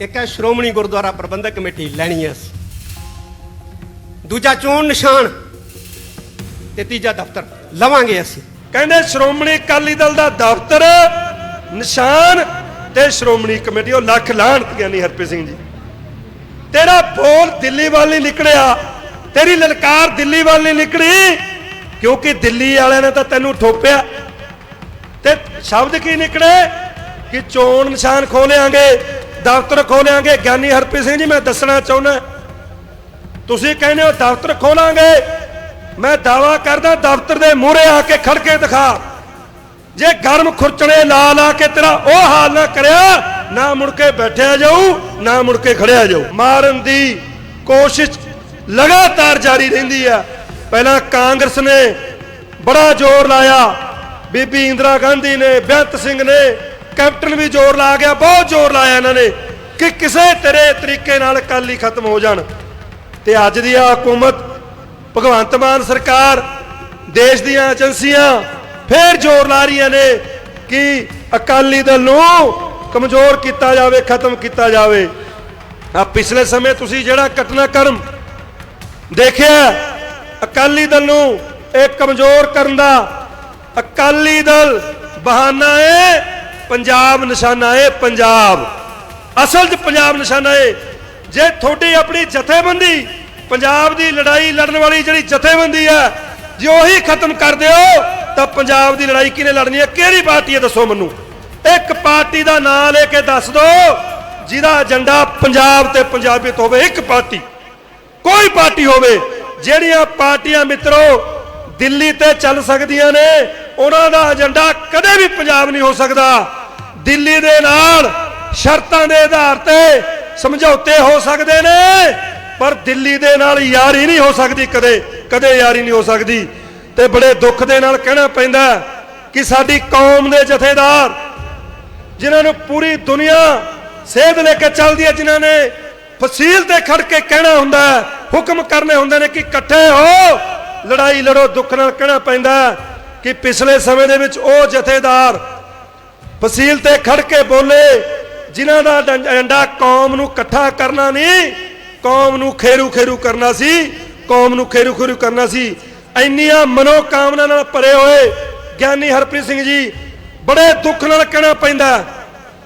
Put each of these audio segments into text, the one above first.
ਇੱਕ ਹੈ ਸ਼੍ਰੋਮਣੀ ਗੁਰਦੁਆਰਾ ਪ੍ਰਬੰਧਕ ਕਮੇਟੀ ਲੈਣੀ ਹੈ ਦੂਜਾ ਚੋਣ ਨਿਸ਼ਾਨ ਤੇ ਤੀਜਾ ਦਫ਼ਤਰ। ਲਵਾਂਗੇ ਅਸੀਂ। ਕਹਿੰਦੇ ਸ਼੍ਰੋਮਣੀ ਅਕਾਲੀ ਦਲ ਦਾ ਦਫ਼ਤਰ, ਨਿਸ਼ਾਨ ਤੇ ਸ਼੍ਰੋਮਣੀ ਕਮੇਟੀ, ਉਹ ਲੱਖ ਲਾਹਨਤ ਗਿਆਨੀ ਹਰਪ੍ਰੀਤ ਸਿੰਘ ਜੀ। ਤੇਰਾ ਬੋਲ ਦਿੱਲੀ ਵੱਲ ਨਹੀਂ ਨਿਕਲਿਆ, ਤੇਰੀ ਲਲਕਾਰ ਦਿੱਲੀ ਵੱਲ ਨਹੀਂ ਨਿਕਲੀ, ਕਿਉਂਕਿ ਦਿੱਲੀ ਵਾਲਿਆਂ ਨੇ ਤਾਂ ਤੈਨੂੰ ਠੋਪਿਆ। ਤੇ ਸ਼ਬਦ ਕੀ ਨਿਕਲੇ? ਕਿ ਚੋਣ ਨਿਸ਼ਾਨ ਖੋਲਿਆਂਗੇ। ਦਫ਼ਤਰ ਖੋਲਿਆਂਗੇ ਗਿਆਨੀ ਹਰਪ੍ਰੀਤ ਸਿੰਘ ਜੀ, ਮੈਂ ਦੱਸਣਾ ਚਾਹੁੰਦਾ। ਤੁਸੀਂ ਕਹਿੰਦੇ ਹੋ ਦਫ਼ਤਰ ਖੋਲਾਂਗੇ। ਮੈਂ ਦਾਵਾ ਕਰਦਾ ਦਫ਼ਤਰ ਦੇ ਮੂਹਰੇ ਆ ਕੇ ਖੜ ਕੇ ਦਿਖਾ। ਜੇ ਗਰਮ ਖੁਰਚਣੇ ਲਾ ਲਾ ਕੇ ਤੇਰਾ ਉਹ ਹਾਲ ਨਾ ਕਰਿਆ, ਨਾ ਮੁੜ ਕੇ ਬੈਠਿਆ ਜਾਊ, ਨਾ ਮੁੜ ਕੇ ਖੜਿਆ ਜਾਊ। ਮਾਰਨ ਦੀ ਕੋਸ਼ਿਸ਼ ਲਗਾਤਾਰ ਜਾਰੀ ਰਹਿੰਦੀ ਆ। ਪਹਿਲਾਂ ਕਾਂਗਰਸ ਨੇ ਬੜਾ ਜ਼ੋਰ ਲਾਇਆ। ਬੀਬੀ ਇੰਦਰਾ ਗਾਂਧੀ ਨੇ, ਬੇਅੰਤ ਸਿੰਘ ਨੇ ਕੈਪਟਨ ਵੀ ਜ਼ੋਰ ਲਾ ਗਿਆ, ਬਹੁਤ ਜ਼ੋਰ ਲਾਇਆ ਇਹਨਾਂ ਨੇ ਕਿ ਕਿਸੇ ਤੇਰੇ ਤਰੀਕੇ ਨਾਲ ਅਕਾਲੀ ਖਤਮ ਹੋ ਜਾਣ। ਤੇ ਅੱਜ ਦੀ ਆ ਹਕੂਮਤ, ਭਗਵੰਤ ਮਾਨ ਸਰਕਾਰ, ਦੇਸ਼ ਦੀਆਂ ਏਜੰਸੀਆਂ ਫੇਰ ਜ਼ੋਰ ਲਾ ਰਹੀਆਂ ਨੇ ਕਿ ਅਕਾਲੀ ਦਲ ਨੂੰ ਕਮਜ਼ੋਰ ਕੀਤਾ ਜਾਵੇ, ਖਤਮ ਕੀਤਾ ਜਾਵੇ। ਆ ਪਿਛਲੇ ਸਮੇਂ ਤੁਸੀਂ ਜਿਹੜਾ ਘਟਨਾਕ੍ਰਮ ਦੇਖਿਆ, ਅਕਾਲੀ ਦਲ ਨੂੰ ਇਹ ਕਮਜ਼ੋਰ ਕਰਨ ਦਾ, ਅਕਾਲੀ ਦਲ ਬਹਾਨਾ ਹੈ ਪੰਜਾਬ ਨਿਸ਼ਾਨਾ ਏ ਪੰਜਾਬ। ਅਸਲ 'ਚ ਪੰਜਾਬ ਨਿਸ਼ਾਨਾ ਏ ਜੇ ਤੁਹਾਡੀ ਆਪਣੀ ਜਥੇਬੰਦੀ ਪੰਜਾਬ ਦੀ ਲੜਾਈ ਲੜਨ ਵਾਲੀ ਜਿਹੜੀ ਜਥੇਬੰਦੀ ਹੈ, ਜੇ ਉਹੀ ਖਤਮ ਕਰ ਦਿਓ, ਤਾਂ ਪੰਜਾਬ ਦੀ ਲੜਾਈ ਕਿਹਨੇ ਲੜਨੀ ਹੈ? ਕਿਹੜੀ ਪਾਰਟੀ ਹੈ? ਦੱਸੋ ਮੈਨੂੰ। ਇੱਕ ਪਾਰਟੀ ਦਾ ਨਾਮ ਲੈ ਕੇ ਦੱਸ ਦਿਓ ਜਿਹਦਾ ਏਜੰਡਾ ਪੰਜਾਬ ਤੇ ਪੰਜਾਬੀਅਤ ਹੋਵੇ, ਇੱਕ ਪਾਰਟੀ। ਕੋਈ ਪਾਰਟੀ ਹੋਵੇ, ਜਿਹੜੀਆਂ ਪਾਰਟੀਆਂ ਮਿੱਤਰੋ ਦਿੱਲੀ ਤੇ ਚੱਲ ਸਕਦੀਆਂ ਨੇ, ਉਹਨਾਂ ਦਾ ਏਜੰਡਾ ਕਦੇ ਵੀ ਪੰਜਾਬ ਨਹੀਂ ਹੋ ਸਕਦਾ। ਦਿੱਲੀ ਦੇ ਨਾਲ ਸ਼ਰਤਾਂ ਦੇ ਆਧਾਰ ਤੇ ਸਮਝੌਤੇ ਹੋ ਸਕਦੇ ਨੇ, ਪਰ ਦਿੱਲੀ ਦੇ ਨਾਲ ਯਾਰੀ ਨਹੀਂ ਹੋ ਸਕਦੀ ਕਦੇ ਕਦੇ ਯਾਰੀ ਨਹੀਂ ਹੋ ਸਕਦੀ। ਤੇ ਬੜੇ ਦੁੱਖ ਦੇ ਨਾਲ ਕਹਿਣਾ ਪੈਂਦਾ ਕਿ ਸਾਡੀ ਕੌਮ ਦੇ ਜਥੇਦਾਰ, ਜਿਨ੍ਹਾਂ ਨੂੰ ਪੂਰੀ ਦੁਨੀਆ ਸੇਧ ਲੈ ਕੇ ਚੱਲਦੀ ਹੈ, ਜਿਨ੍ਹਾਂ ਨੇ ਫਸੀਲ ਤੇ ਖੜ ਕੇ ਕਹਿਣਾ ਹੁੰਦਾ ਹੁਕਮ ਕਰਨੇ ਹੁੰਦੇ ਨੇ ਕਿ ਇਕੱਠੇ ਹੋ, ਲੜਾਈ ਲੜੋ, ਦੁੱਖ ਨਾਲ ਕਹਿਣਾ ਪੈਂਦਾ ਕਿ ਪਿਛਲੇ ਸਮੇਂ ਦੇ ਵਿੱਚ ਉਹ ਜਥੇਦਾਰ ਫਸੀਲ ਤੇ ਖੜ ਕੇ ਬੋਲੇ, ਜਿਨ੍ਹਾਂ ਦਾ ਏਜੰਡਾ ਕੌਮ ਨੂੰ ਇਕੱਠਾ ਕਰਨਾ ਨਹੀਂ, ਕੌਮ ਨੂੰ ਖੇਰੂ ਖੇਰੂ ਕਰਨਾ ਸੀ, ਕੌਮ ਨੂੰ ਖੇਰੂ ਖੇਰੂ ਕਰਨਾ ਸੀ। ਇੰਨੀਆਂ ਮਨੋ ਕਾਮਨਾ ਨਾਲ ਭਰੇ ਹੋਏ ਗਿਆਨੀ ਹਰਪ੍ਰੀਤ ਸਿੰਘ ਜੀ, ਬੜੇ ਦੁੱਖ ਨਾਲ ਕਹਿਣਾ ਪੈਂਦਾ।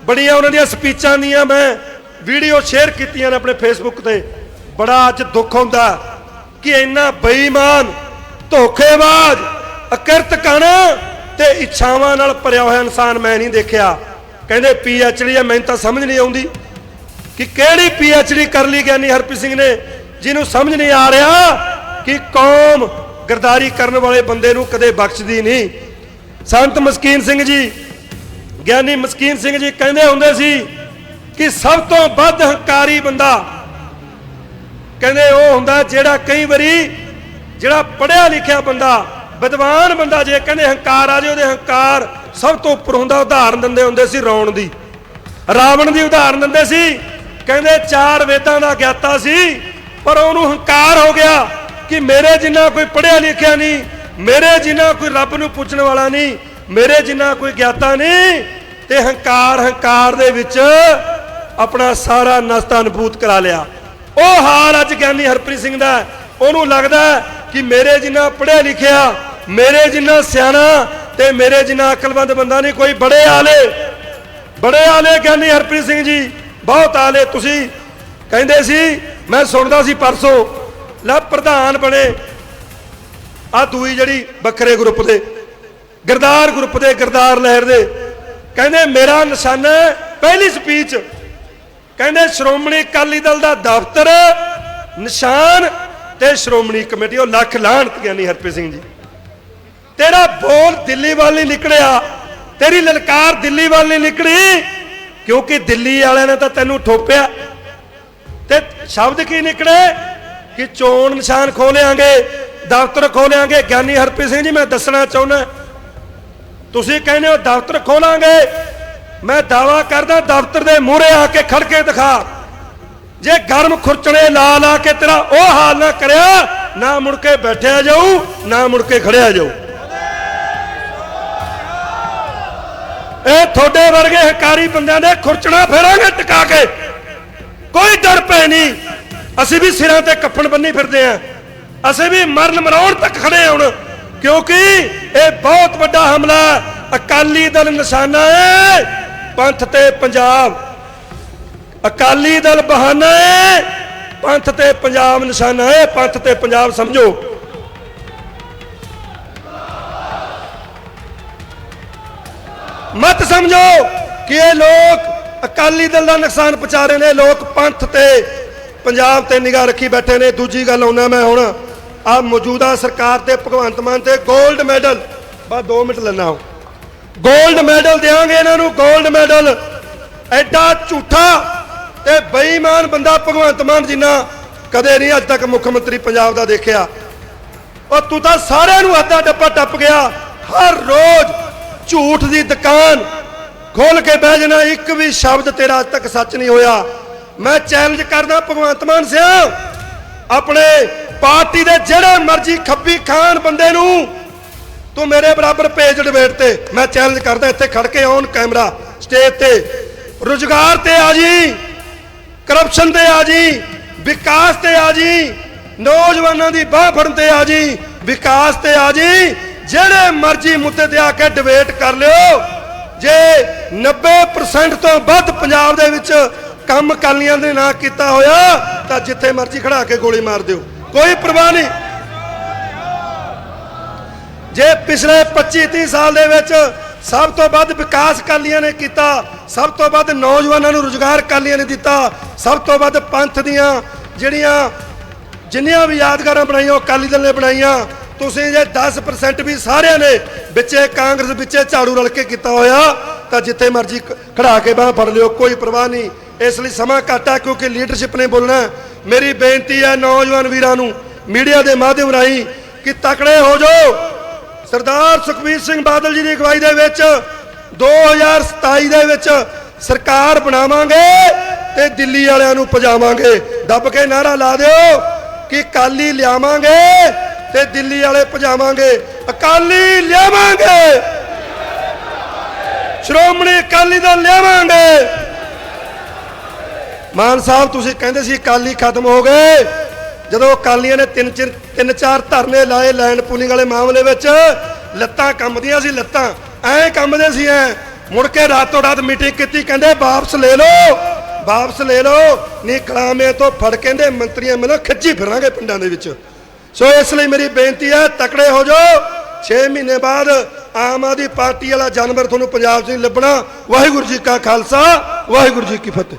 ਬੜੀਆਂ ਉਹਨਾਂ ਦੀਆਂ ਸਪੀਚਾਂ ਦੀਆਂ ਮੈਂ ਵੀਡੀਓ ਸ਼ੇਅਰ ਕੀਤੀਆਂ ਨੇ ਆਪਣੇ ਫੇਸਬੁੱਕ ਤੇ। ਬੜਾ ਅੱਜ ਦੁੱਖ ਹੁੰਦਾ ਕਿ ਇੰਨਾ ਬੇਈਮਾਨ, ਧੋਖੇਬਾਜ਼, ਅਕਿਰਤ ਕਣ ਤੇ ਇੱਛਾਵਾਂ ਨਾਲ ਭਰਿਆ ਹੋਇਆ ਇਨਸਾਨ ਮੈਂ ਨਹੀਂ ਦੇਖਿਆ। ਕਹਿੰਦੇ ਪੀ ਪੀਐਚਡੀ ਆ, ਮੈਨੂੰ ਤਾਂ ਸਮਝ ਨਹੀਂ ਆਉਂਦੀ ਕਿ ਕਿਹੜੀ ਪੀ ਐੱਚ ਡੀ ਕਰ ਲਈ ਗਿਆਨੀ ਹਰਪ੍ਰੀਤ ਸਿੰਘ ਨੇ, ਜਿਹਨੂੰ ਸਮਝ ਨਹੀਂ ਆ ਰਿਹਾ ਕਿ ਕੌਮ ਗਰਦਾਰੀ ਕਰਨ ਵਾਲੇ ਬੰਦੇ ਨੂੰ ਕਦੇ ਬਖਸ਼ਦੀ ਨਹੀਂ। ਸੰਤ ਮਸਕੀਨ ਸਿੰਘ ਜੀ, ਗਿਆਨੀ ਮਸਕੀਨ ਸਿੰਘ ਜੀ ਕਹਿੰਦੇ ਹੁੰਦੇ ਸੀ ਕਿ ਸਭ ਤੋਂ ਵੱਧ ਹੰਕਾਰੀ ਬੰਦਾ, ਕਹਿੰਦੇ ਉਹ ਹੁੰਦਾ ਜਿਹੜਾ ਕਈ ਵਾਰੀ ਜਿਹੜਾ ਪੜਿਆ ਲਿਖਿਆ ਬੰਦਾ ਵਿਦਵਾਨ ਬੰਦਾ ਜੇ ਕਹਿੰਦੇ ਹੰਕਾਰ ਆ ਜੇ ਉਹਦੇ ਹੰਕਾਰ ਸਭ ਤੋਂ ਉੱਪਰ ਹੁੰਦਾ, ਉਦਾਹਰਨ ਦਿੰਦੇ ਹੁੰਦੇ ਸੀ ਰੌਣ ਦੀ। ਰਾਵਣ ਦੀ ਉਦਾਹਰਨ ਦਿੰਦੇ ਸੀ, ਕਹਿੰਦੇ ਚਾਰ ਵੇਦਾਂ ਦਾ ਗਿਆਤਾ ਸੀ, ਪਰ ਉਹਨੂੰ ਹੰਕਾਰ ਹੋ ਗਿਆ ਕਿ ਮੇਰੇ ਜਿੰਨਾ ਕੋਈ ਪੜਿਆ ਲਿਖਿਆ ਨਹੀਂ, ਮੇਰੇ ਜਿੰਨਾ ਕੋਈ ਰੱਬ ਨੂੰ ਪੁੱਛਣ ਵਾਲਾ ਨਹੀਂ, ਮੇਰੇ ਜਿੰਨਾ ਕੋਈ ਗਿਆਤਾ ਨਹੀਂ, ਤੇ ਹੰਕਾਰ ਹੰਕਾਰ ਦੇ ਵਿੱਚ ਆਪਣਾ ਸਾਰਾ ਨਸਤਾ ਅਨੁਭੂਤ ਕਰਾ ਲਿਆ। ਉਹ ਹਾਲ ਅੱਜ ਗਿਆਨੀ ਹਰਪ੍ਰੀਤ ਸਿੰਘ ਦਾ ਉਹਨੂੰ ਲੱਗਦਾ ਕਿ ਮੇਰੇ ਜਿੰਨਾ ਪੜਿਆ ਲਿਖਿਆ ਮੇਰੇ ਜਿੰਨਾ ਸਿਆਣਾ ਤੇ ਮੇਰੇ ਜਿੰਨਾ ਅਕਲਮੰਦ ਬੰਦਾ ਨਹੀਂ, ਕੋਈ ਬੜੇ ਆਲੇ ਬੜੇ ਆਲੇ ਗਿਆਨੀ ਹਰਪ੍ਰੀਤ ਸਿੰਘ ਜੀ, ਬਹੁਤ ਆਲੇ। ਤੁਸੀਂ ਕਹਿੰਦੇ ਸੀ, ਮੈਂ ਸੁਣਦਾ ਸੀ ਪਰਸੋਂ, ਲੈ ਪ੍ਰਧਾਨ ਬਣੇ, ਆ ਦੂਈ ਜਿਹੜੀ ਵੱਖਰੇ ਗਰੁੱਪ ਦੇ, ਗਰਦਾਰ ਗਰੁੱਪ ਦੇ, ਗਰਦਾਰ ਲਹਿਰ ਦੇ। ਕਹਿੰਦੇ, ਮੇਰਾ ਨਿਸ਼ਾਨਾ ਪਹਿਲੀ ਸਪੀਚ। ਕਹਿੰਦੇ, ਸ਼੍ਰੋਮਣੀ ਅਕਾਲੀ ਦਲ ਦਾ ਦਫ਼ਤਰ, ਨਿਸ਼ਾਨ ਤੇ ਸ਼੍ਰੋਮਣੀ ਕਮੇਟੀ, ਉਹ ਲੱਖ ਲਾਹਨਤ ਗਿਆਨੀ ਹਰਪ੍ਰੀਤ ਸਿੰਘ ਜੀ। ਤੇਰਾ ਬੋਲ ਦਿੱਲੀ ਵੱਲ ਨਹੀਂ ਨਿਕਲਿਆ। ਤੇਰੀ ਲਲਕਾਰ ਦਿੱਲੀ ਵੱਲ ਨਹੀਂ ਨਿਕਲੀ। ਕਿਉਂਕਿ ਦਿੱਲੀ ਵਾਲਿਆਂ ਨੇ ਤਾਂ ਤੈਨੂੰ ਠੋਪਿਆ। ਤੇ ਸ਼ਬਦ ਕੀ ਨਿਕਲੇ? ਕਿ ਚੋਣ ਨਿਸ਼ਾਨ ਖੋਲਿਆਂਗੇ, ਦਫ਼ਤਰ ਖੋਲਿਆਂਗੇ। ਗਿਆਨੀ ਹਰਪ੍ਰੀਤ ਸਿੰਘ ਜੀ, ਮੈਂ ਦੱਸਣਾ ਚਾਹੁੰਦਾ। ਤੁਸੀਂ ਕਹਿੰਦੇ ਹੋ ਦਫ਼ਤਰ ਖੋਲਾਂਗੇ। ਮੈਂ ਦਾਵਾ ਕਰਦਾ ਦਫ਼ਤਰ ਦੇ ਮੂਹਰੇ ਆ ਕੇ ਖੜ ਕੇ ਦਿਖਾ। ਜੇ ਗਰਮ ਖੁਰਚਣੇ ਲਾ ਲਾ ਕੇ ਤੇਰਾ ਉਹ ਹਾਲ ਨਾ ਕਰਿਆ, ਨਾ ਮੁੜ ਕੇ ਬੈਠਿਆ ਜਾਊ, ਨਾ ਮੁੜ ਕੇ ਖੜਿਆ ਜਾਊ। ਇਹ ਤੁਹਾਡੇ ਵਰਗੇ ਹਕਾਰੀ ਬੰਦਿਆਂ ਦੇ ਖੁਰਚਣਾ ਫੇਰਾਂਗੇ ਟਿਕਾ ਕੇ। ਕੋਈ ਡਰ ਪੈ ਨਹੀਂ। ਅਸੀਂ ਵੀ ਸਿਰਾਂ ਤੇ ਕੱਫਣ ਬੰਨੀ ਫਿਰਦੇ ਆ। ਅਸੀਂ ਵੀ ਮਰਨ ਮਰਾਉਣ ਤੱਕ ਖੜੇ ਹੁਣ। ਕਿਉਂਕਿ ਇਹ ਬਹੁਤ ਵੱਡਾ ਹਮਲਾ ਅਕਾਲੀ ਦਲ ਨਿਸ਼ਾਨਾ ਏ, ਪੰਥ ਤੇ ਪੰਜਾਬ। ਅਕਾਲੀ ਦਲ ਬਹਾਨਾ ਏ, ਪੰਥ ਤੇ ਪੰਜਾਬ ਨਿਸ਼ਾਨਾ ਹੈ ਪੰਥ ਤੇ ਪੰਜਾਬ ਸਮਝੋ। ਮਤ ਸਮਝੋ ਕਿ ਇਹ ਲੋਕ ਅਕਾਲੀ ਦਲ ਦਾ ਨੁਕਸਾਨ ਪਹੁੰਚਾ ਰਹੇ ਨੇ। ਲੋਕ ਪੰਥ ਤੇ ਪੰਜਾਬ ਤੇ ਨਿਗਾਹ ਰੱਖੀ ਬੈਠੇ ਨੇ। ਦੂਜੀ ਗੱਲ ਆਉਣਾ ਮੈਂ ਹੁਣ ਆ ਮੌਜੂਦਾ ਸਰਕਾਰ ਤੇ ਭਗਵੰਤ ਮਾਨ ਤੇ 골ਡ ਮੈਡਲ। ਬਸ 2 ਮਿੰਟ ਲੈਣਾ ਹੋ। 골ਡ ਮੈਡਲ ਦੇਾਂਗੇ ਇਹਨਾਂ ਨੂੰ 골ਡ ਮੈਡਲ। ਐਡਾ ਝੂਠਾ ਤੇ ਬੇਈਮਾਨ ਬੰਦਾ ਭਗਵੰਤ ਮਾਨ ਜਿੰਨਾ ਕਦੇ ਨਹੀਂ ਅੱਜ ਤੱਕ ਮੁੱਖ ਮੰਤਰੀ ਪੰਜਾਬ ਦਾ ਦੇਖਿਆ। ਉਹ ਤੂੰ ਤਾਂ ਸਾਰਿਆਂ ਨੂੰ ਅੱਧਾ ਟੱਪਾ ਟੱਪ ਗਿਆ। ਹਰ ਰੋਜ਼ ਝੂਠ ਦੀ ਦੁਕਾਨ। ਖੋਲ ਕੇ ਬਹਿ ਜਾਣਾ, ਇੱਕ ਵੀ ਸ਼ਬਦ ਤੇਰਾ ਅੱਜ ਤੱਕ ਸੱਚ ਨਹੀਂ ਹੋਇਆ। ਮੈਂ ਚੈਲੰਜ ਕਰਦਾ, ਭਗਵੰਤ ਮਾਨ ਸਿਆ, ਆਪਣੇ ਪਾਰਟੀ ਦੇ ਜਿਹੜੇ ਮਰਜ਼ੀ ਖੱਬੀ ਖਾਨ ਬੰਦੇ ਨੂੰ, ਤੂੰ ਮੇਰੇ ਬਰਾਬਰ ਭੇਜ ਡਿਬੇਟ ਤੇ। ਮੈਂ ਚੈਲੰਜ ਕਰਦਾ, ਇੱਥੇ ਖੜ ਕੇ ਔਨ ਕੈਮਰਾ ਸਟੇਜ ਤੇ। ਰੁਜ਼ਗਾਰ ਤੇ ਆ ਜੀ ਕਰਪਸ਼ਨ ਤੇ ਆ ਜੀ, ਵਿਕਾਸ ਤੇ ਆ ਜੀ, ਨੌਜਵਾਨਾਂ ਦੀ ਬਾਹ ਫੜਨ ਤੇ ਆ ਜੀ, ਵਿਕਾਸ ਤੇ ਆ ਜੀ। ਜਿਹੜੇ ਮਰਜ਼ੀ ਮੁੱਦੇ ਤੇ ਆ ਕੇ ਡਿਬੇਟ ਕਰ ਲਿਓ। ਜੇ 90% ਤੋਂ ਵੱਧ ਪੰਜਾਬ ਦੇ ਵਿੱਚ ਕੰਮ ਕਾਲੀਆਂ ਦੇ ਨਾਂ ਕੀਤਾ ਹੋਇਆ, ਤਾਂ ਜਿੱਥੇ ਮਰਜ਼ੀ ਖੜਾ ਕੇ ਗੋਲੀ ਮਾਰ ਦਿਓ। ਕੋਈ ਪਰਵਾਹ ਨਹੀਂ। ਜੇ ਪਿਛਲੇ 25 30 ਸਾਲ ਦੇ ਵਿੱਚ ਸਭ ਤੋਂ ਵੱਧ ਵਿਕਾਸ ਕਾਲੀਆਂ ਨੇ ਕੀਤਾ, ਸਭ ਤੋਂ ਵੱਧ ਨੌਜਵਾਨਾਂ ਨੂੰ ਰੁਜ਼ਗਾਰ ਕਾਲੀਆਂ ਨੇ ਦਿੱਤਾ, ਸਭ ਤੋਂ ਵੱਧ ਪੰਥ ਦੀਆਂ ਜਿਹੜੀਆਂ ਜਿੰਨੀਆਂ ਵੀ ਯਾਦਗਾਰਾਂ ਬਣਾਈਆਂ, ਉਹ ਅਕਾਲੀ ਦਲ ਨੇ ਬਣਾਈਆਂ। ਤੁਸੀਂ ਜੇ 10% ਵੀ ਸਾਰਿਆਂ ਨੇ ਵਿੱਚੇ ਕਾਂਗਰਸ ਵਿੱਚੇ ਝਾੜੂ ਰਲ ਕੇ ਕੀਤਾ ਹੋਇਆ, ਤਾਂ ਜਿੱਥੇ ਮਰਜ਼ੀ ਖੜਾ ਕੇ ਬਾਹ ਫੜ ਲਿਓ, ਕੋਈ ਪਰਵਾਹ ਨਹੀਂ। ਇਸ ਲਈ ਸਮਾਂ ਘੱਟ ਹੈ ਕਿਉਂਕਿ ਲੀਡਰਸ਼ਿਪ ਨੇ ਬੋਲਣਾ। ਮੇਰੀ ਬੇਨਤੀ ਹੈ ਨੌਜਵਾਨ ਵੀਰਾਂ ਨੂੰ, ਮੀਡੀਆ ਦੇ ਮਾਧਿਅਮ ਰਾਹੀਂ, ਕਿ ਤਕੜੇ ਹੋ ਜਾਓ। ਸਰਦਾਰ ਸੁਖਬੀਰ ਸਿੰਘ ਬਾਦਲ ਜੀ ਦੀ ਅਗਵਾਈ ਦੇ ਵਿੱਚ 2027 ਦੇ ਵਿੱਚ ਸਰਕਾਰ ਬਣਾਵਾਂਗੇ ਤੇ ਦਿੱਲੀ ਵਾਲਿਆਂ ਨੂੰ ਪਜਾਵਾਂਗੇ ਦੱਬ ਕੇ ਨਾਰਾ ਲਾ ਦਿਓ ਕਿ ਕਾਲੀ ਲਿਆਵਾਂਗੇ। ਤੇ ਦਿੱਲੀ ਵਾਲੇ ਭਜਾਵਾਂਗੇ। ਅਕਾਲੀ ਲਿਆਵਾਂਗੇ। ਸ਼੍ਰੋਮਣੀ ਅਕਾਲੀ ਦਲ ਲਿਆਵਾਂਗੇ। ਮਾਨ ਸਾਹਿਬ, ਤੁਸੀਂ ਕਹਿੰਦੇ ਸੀ ਅਕਾਲੀ ਖਤਮ ਹੋ ਗਏ। ਜਦੋਂ ਅਕਾਲੀਆਂ ਨੇ ਤਿੰਨ ਤਿੰਨ ਚਾਰ ਧਰਨੇ ਲਾਏ ਲੈਂਡ ਪੂਲਿੰਗ ਵਾਲੇ ਮਾਮਲੇ ਵਿੱਚ, ਲੱਤਾਂ ਕੰਬਦੀਆਂ ਸੀ ਲੱਤਾਂ। ਐਂ ਕੰਬਦੇ ਸੀ, ਐ। ਮੁੜ ਕੇ ਰਾਤੋਂ ਰਾਤ ਮੀਟਿੰਗ ਕੀਤੀ, ਕਹਿੰਦੇ ਵਾਪਸ ਲੈ ਲਓ, ਵਾਪਸ ਲੈ ਲਓ। ਨਹੀਂ ਕਲਾਮੇ ਤੋਂ ਫੜ ਕਹਿੰਦੇ ਮੰਤਰੀਆਂ ਮਿਲੋ ਖਿੱਚੀ ਫਿਰਾਂਗੇ ਪਿੰਡਾਂ ਦੇ ਵਿੱਚ। ਸੋ ਇਸ ਲਈ ਮੇਰੀ ਬੇਨਤੀ ਹੈ, ਤਕੜੇ ਹੋ ਜਾਓ। 6 ਮਹੀਨੇ ਬਾਅਦ ਆਮ ਆਦਮੀ ਪਾਰਟੀ ਵਾਲਾ ਜਾਨਵਰ ਤੁਹਾਨੂੰ ਪੰਜਾਬ 'ਚ ਨਹੀਂ ਲੱਭਣਾ। ਵਾਹਿਗੁਰੂ ਜੀ ਕਾ ਖਾਲਸਾ, ਵਾਹਿਗੁਰੂ ਜੀ ਕੀ ਫਤਿਹ।